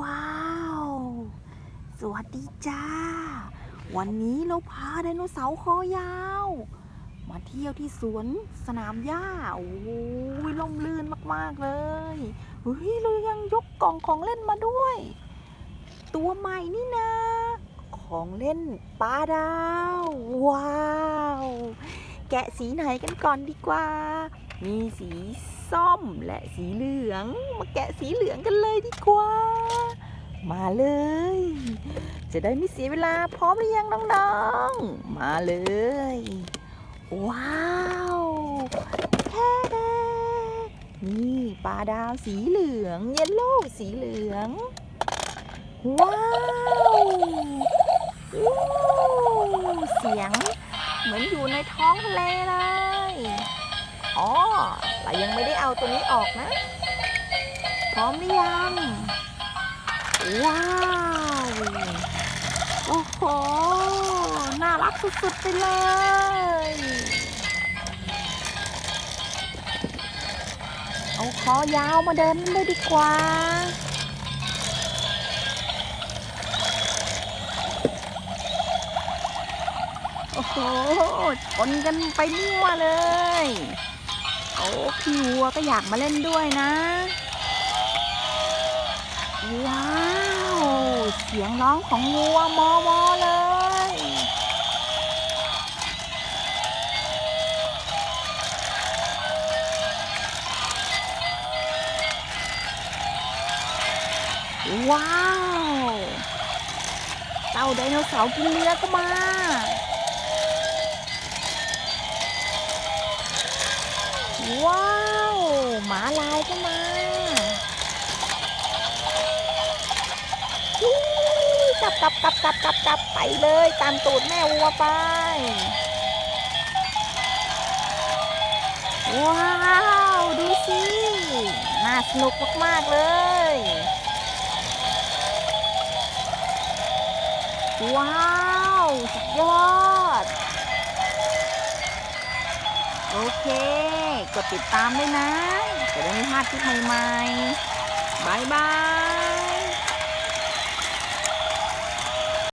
ว้าว สวัสดีจ้า วันนี้เราพาไดโนเสาร์คอยาว มาเที่ยวที่สวนสนามหญ้า โอ้ยล่มลื่นมากๆเลยเฮ้ยเรายังยกกล่องของเล่นมาด้วย ตัวใหม่นี่นะ ของเล่นปลาดาว ว้าว แกะสีไหนกันก่อนดีกว่า มีสีส้มและสีเหลือง มาแกะสีเหลืองกันเลยดีกว่า มาเลย จะได้ไม่เสียเวลาพร้อมหรือยังน้องๆ มาเลย ว้าวแท้แดนี่ปลาดาวสีเหลือง เยลโล่สีเหลือง ว้าวว้าวเสียงเหมือนอยู่ในท้องทะเลเลย อ๋อเรายังไม่ได้เอาตัวนี้ออกนะ พร้อมหรือยัง ว้าว โอ้โห น่ารักสุดๆไปเลย เอาคอยาวมาเดินเลยดีกว่าโอ้โหชนกันไปมั่วเลย โอ้พี่วัวก็อยากมาเล่นด้วยนะ ว้าว เสียงร้องของงัวมอมอเลย ว้าว เต่าไดโนเสาร์กินเนื้อก็มา หมาลายก็มากลับกลับกลับกลับกลับกลับไปเลย ตามตูดแม่วัวไป ว้าว ดูสิ น่าสนุกมาก ๆ เลย ว้าว กดติดตามด้วยนะ จะได้ไม่พลาดคลิปใหม่ๆบายบาย